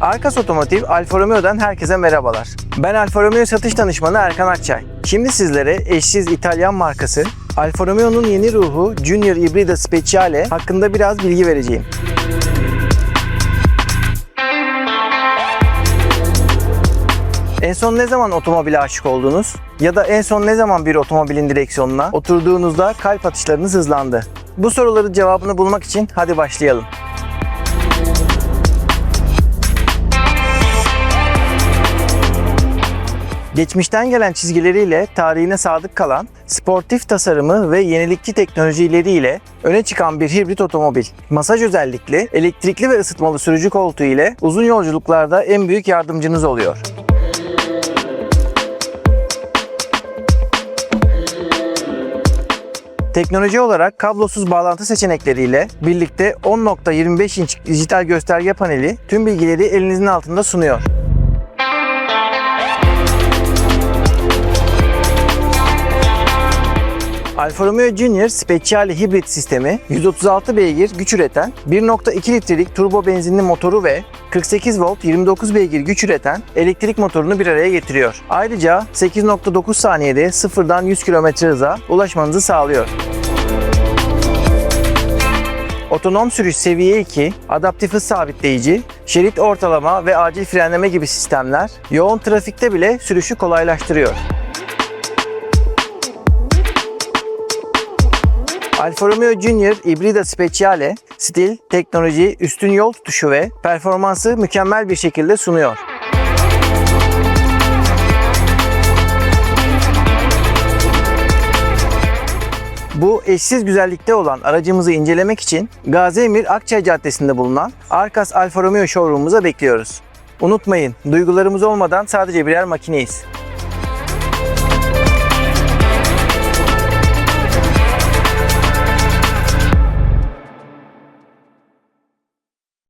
Arkas Otomotiv Alfa Romeo'dan herkese merhabalar. Ben Alfa Romeo satış danışmanı Erkan Akçay. Şimdi sizlere eşsiz İtalyan markası Alfa Romeo'nun yeni ruhu Junior Ibrida Speciale hakkında biraz bilgi vereceğim. En son ne zaman otomobile aşık oldunuz? Ya da en son ne zaman bir otomobilin direksiyonuna oturduğunuzda kalp atışlarınız hızlandı? Bu soruların cevabını bulmak için hadi başlayalım. Geçmişten gelen çizgileriyle tarihine sadık kalan, sportif tasarımı ve yenilikçi teknolojileriyle öne çıkan bir hibrit otomobil. Masaj özellikli, elektrikli ve ısıtmalı sürücü koltuğu ile uzun yolculuklarda en büyük yardımcınız oluyor. Teknoloji olarak kablosuz bağlantı seçenekleriyle birlikte 10.25 inç dijital gösterge paneli tüm bilgileri elinizin altında sunuyor. Alfa Romeo Junior Speciale hibrit sistemi 136 beygir güç üreten 1.2 litrelik turbo benzinli motoru ve 48 volt 29 beygir güç üreten elektrik motorunu bir araya getiriyor. Ayrıca 8.9 saniyede sıfırdan 100 km hıza ulaşmanızı sağlıyor. Otonom sürüş seviye 2, adaptif hız sabitleyici, şerit ortalama ve acil frenleme gibi sistemler yoğun trafikte bile sürüşü kolaylaştırıyor. Alfa Romeo Junior Ibrida Speciale, stil, teknoloji, üstün yol tutuşu ve performansı mükemmel bir şekilde sunuyor. Bu eşsiz güzellikte olan aracımızı incelemek için Gazi Emir Akçay Caddesi'nde bulunan Arkas Alfa Romeo showroom'umuza bekliyoruz. Unutmayın, duygularımız olmadan sadece birer makineyiz.